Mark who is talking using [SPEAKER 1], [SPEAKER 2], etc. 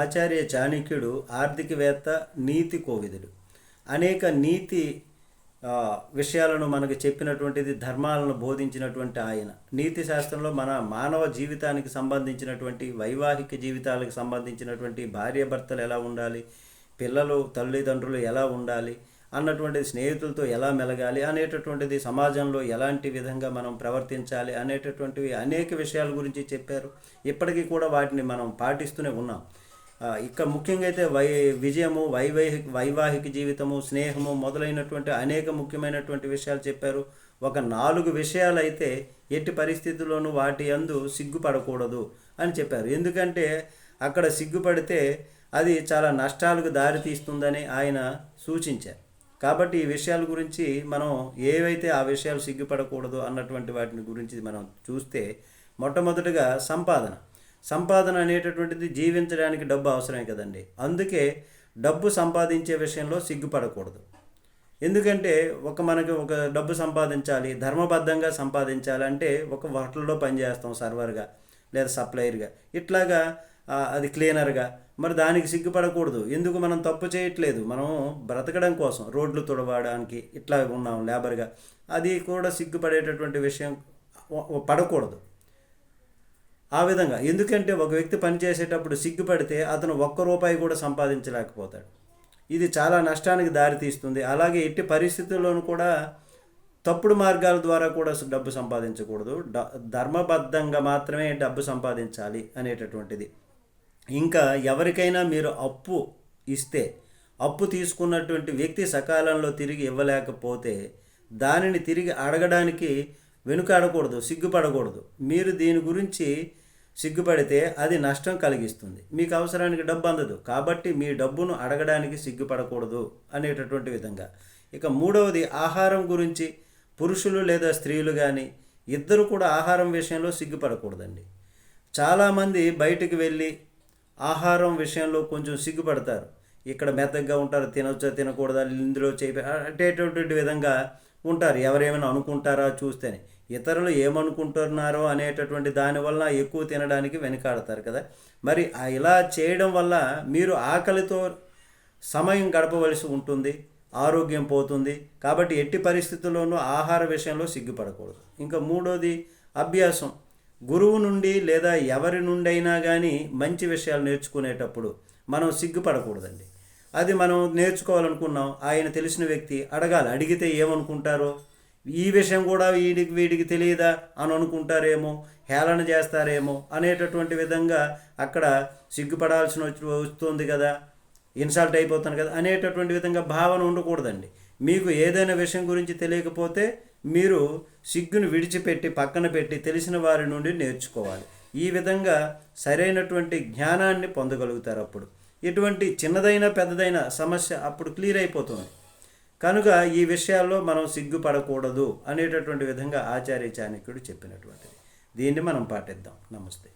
[SPEAKER 1] ఆచార్య చాణక్యుడు ఆర్థికవేత్త నీతి కోవిదుడు. అనేక నీతి విషయాలను మనకు చెప్పినటువంటిది ధర్మాలను బోధించినటువంటి ఆయన. నీతి శాస్త్రంలో మన మానవ జీవితానికి సంబంధించినటువంటి వైవాహిక జీవితాలకు సంబంధించినటువంటి భార్యాభర్తలు ఎలా ఉండాలి పిల్లలు తల్లిదండ్రులు ఎలా ఉండాలి అన్నటువంటిది స్నేహితులతో ఎలా మెలగాలి అనేటటువంటిది సమాజంలో ఎలాంటి విధంగా మనం ప్రవర్తించాలి అనేటటువంటివి అనేక విషయాల గురించి చెప్పారు. ఇప్పటికీ కూడా వాటిని మనం పాటిస్తూనే ఉన్నాం. ఇక్కడ ఇక ముఖ్యంగా అయితే వై విజయము వైవాహిక వైవాహిక జీవితము స్నేహము మొదలైనటువంటి అనేక ముఖ్యమైనటువంటి విషయాలు చెప్పారు. ఒక నాలుగు విషయాలు అయితే ఎట్టి పరిస్థితుల్లోనూ వాటి అందు సిగ్గుపడకూడదు అని చెప్పారు. ఎందుకంటే అక్కడ సిగ్గుపడితే అది చాలా నష్టాలకు దారితీస్తుందని ఆయన సూచించారు. కాబట్టి ఈ విషయాల గురించి మనం ఏవైతే ఆ విషయాలు సిగ్గుపడకూడదు అన్నటువంటి వాటిని గురించి మనం చూస్తే మొట్టమొదటిగా సంపాదన. సంపాదన అనేటటువంటిది జీవించడానికి డబ్బు అవసరమే కదండి. అందుకే డబ్బు సంపాదించే విషయంలో సిగ్గుపడకూడదు. ఎందుకంటే ఒక మనకి ఒక డబ్బు సంపాదించాలి ధర్మబద్ధంగా సంపాదించాలి అంటే ఒక హోటల్లో పనిచేస్తాం సర్వర్గా లేదా సప్లయర్గా. ఇట్లాగా అది క్లీనర్గా. మరి దానికి సిగ్గుపడకూడదు. ఎందుకు మనం తప్పు చేయట్లేదు? మనం బ్రతకడం కోసం రోడ్లు తుడవడానికి ఇట్లా ఉన్నాం లేబర్గా. అది కూడా సిగ్గుపడేటటువంటి విషయం పడకూడదు. ఆ విధంగా. ఎందుకంటే ఒక వ్యక్తి పనిచేసేటప్పుడు సిగ్గుపడితే అతను ఒక్క రూపాయి కూడా సంపాదించలేకపోతాడు. ఇది చాలా నష్టానికి దారితీస్తుంది అలాగే ఎట్టి పరిస్థితుల్లోనూ కూడా తప్పుడు మార్గాల ద్వారా కూడా డబ్బు సంపాదించకూడదు. డ- ధర్మబద్ధంగా మాత్రమే డబ్బు సంపాదించాలి అనేటటువంటిది. ఇంకా ఎవరికైనా మీరు అప్పు ఇస్తే అప్పు తీసుకున్నటువంటి వ్యక్తి సకాలంలో తిరిగి ఇవ్వలేకపోతే దానిని తిరిగి అడగడానికి వెనుకాడకూడదు సిగ్గుపడకూడదు. మీరు దీని గురించి సిగ్గుపడితే అది నష్టం కలిగిస్తుంది. మీకు అవసరానికి డబ్బు అందదు. కాబట్టి మీ డబ్బును అడగడానికి సిగ్గుపడకూడదు అనేటటువంటి విధంగా. ఇక మూడవది ఆహారం గురించి పురుషులు లేదా స్త్రీలు కానీ ఇద్దరు కూడా ఆహారం విషయంలో సిగ్గుపడకూడదండి. చాలామంది బయటికి వెళ్ళి ఆహారం విషయంలో కొంచెం సిగ్గుపడతారు. ఇక్కడ మెత్తగా ఉంటారు తినొచ్చా తినకూడదా ఇందులో చేయ అటేటటువంటి విధంగా ఉంటారు. ఎవరేమైనా అనుకుంటారా చూస్తేనే. ఇతరులు ఏమనుకుంటున్నారో అనేటటువంటి దానివల్ల ఎక్కువ తినడానికి వెనకాడతారు కదా. మరి ఇలా చేయడం వల్ల మీరు ఆకలితో సమయం గడపవలసి ఉంటుంది. ఆరోగ్యం పోతుంది. కాబట్టి ఎట్టి పరిస్థితుల్లోనూ ఆహార విషయంలో సిగ్గుపడకూడదు. ఇంకా మూడోది అభ్యాసం. గురువు నుండి లేదా ఎవరి నుండైనా కానీ మంచి విషయాలు నేర్చుకునేటప్పుడు మనం సిగ్గుపడకూడదండి. అది మనం నేర్చుకోవాలనుకున్నాం. ఆయన తెలిసిన వ్యక్తి అడగాలి అడిగితే ఏమనుకుంటారో? ఈ విషయం కూడా వీడికి వీడికి తెలియదా? అని అనుకుంటారేమో? హేళన చేస్తారేమో? అనేటటువంటి విధంగా అక్కడ సిగ్గుపడాల్సిన వచ్చి వస్తుంది కదా. ఇన్సల్ట్ అయిపోతాను కదా. అనేటటువంటి విధంగా భావన ఉండకూడదండి. మీకు ఏదైనా విషయం గురించి తెలియకపోతే మీరు సిగ్గును విడిచిపెట్టి పక్కన పెట్టి తెలిసిన వారి నుండి నేర్చుకోవాలి. ఈ విధంగా సరైనటువంటి జ్ఞానాన్ని పొందగలుగుతారు అప్పుడు. ఎటువంటి చిన్నదైన పెద్దదైన సమస్య అప్పుడు క్లియర్ అయిపోతుంది. కనుక ఈ విషయాల్లో మనం సిగ్గుపడకూడదు అనేటటువంటి విధంగా ఆచార్య చాణక్యుడు చెప్పినటువంటిది. దీన్ని మనం పాటిద్దాం. నమస్తే.